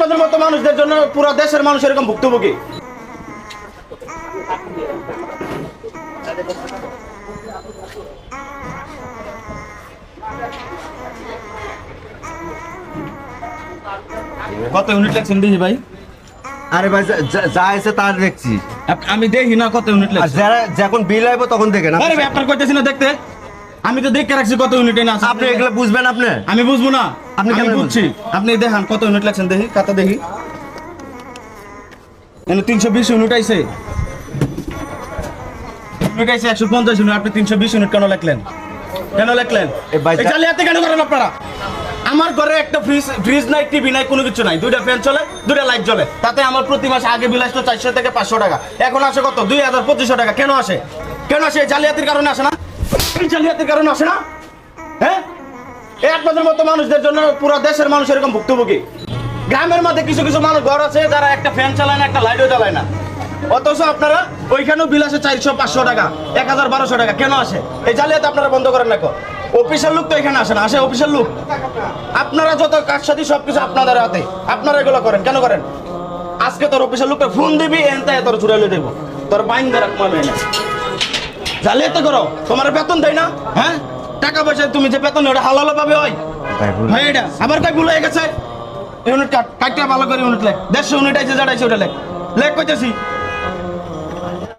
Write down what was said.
আপনাদের মতো মানুষদের জন্য পুরো দেশের মানুষ এরকম ভুক্তভোগী। কত ইউনিট লাগছেন দেখি ভাই? আরে ভাই যা- আছে তার দেখছি। আমি দেখি না কত ইউনিট লাগছে। যখন বিল আইব তখন দেখেন। আরে ভাই আপনার কইতেছি না দেখতে। আমি তো দেখে রাখছি কত ইউনিটে না আছে। আপনি এগুলো বুঝবেন আপনি? আমি বুঝব না। আপনি কেমনে বুঝছি। আপনি দেখান কত ইউনিট লাগছেন দেখি কাতা দেখি। এনে তিনশো বিশ ইউনিট আইছে। ইউনিট আইছে একশো পঞ্চাশ ইউনিট আপনি তিনশো বিশ ইউনিট কেন লিখলেন? কেন লিখলেন? এ ভাই, এই জালিয়াতি কেন করেন আপনারা? আমার ঘরে একটা ফ্রিজ ফ্রিজ নাই টিভি নাই কোনো কিছু নাই। দুইটা ফ্যান চলে দুইটা লাইট জ্বলে। তাতে আমার প্রতি মাসে আগে বিল আসতো চারশো থেকে পাঁচশো টাকা। এখন আসে কত? দুই হাজার পঁচিশশো টাকা। কেন আসে? কেন আসে? এই জালিয়াতির কারণে আসে না? এই জালিয়াতির কারণে আসে না? হ্যাঁ? আপনাদের মতো মানুষদের জন্য পুরো দেশের মানুষ এরকম ভুক্তভোগী। গ্রামের মধ্যে কিছু কিছু মানুষ ঘর আছে, যারা একটা ফ্যান চালায় না, একটা লাইটও চালায় না। অথচ আপনারা ওইখানেও বিল আসে চারশো, পাঁচশো টাকা, এক হাজার, বারোশো টাকা। কেন আসে? এই জালিয়াতি আপনারা বন্ধ করেন না কো অফিসের লোক তো এখানে আসে না। আসে অফিসের লোক। আপনারা যত কাজ সাথে সবকিছু আপনাদের হাতে। আপনারা এগুলো করেন। কেন করেন? আজকে তোর অফিসের লোকটা ফোন দিবি এনতে তোর চুরাইলে দেবো। তোর বাইন কমাবে না জালিয়াতি করো। তোমার বেতন দেয় না? হ্যাঁ? টাকা পয়সা তুমি যে বেতন ওটা হালালো পাবে হয় ভুল। হয় এটা। আবার কয় ভুল হয়ে গেছে। ইউনিট কাট কাটটা ভালো করে ইউনিট লেখ। দেড়শো ইউনিট আছে যেটা আছে ওটা লেখ। লেখ কইতেছি।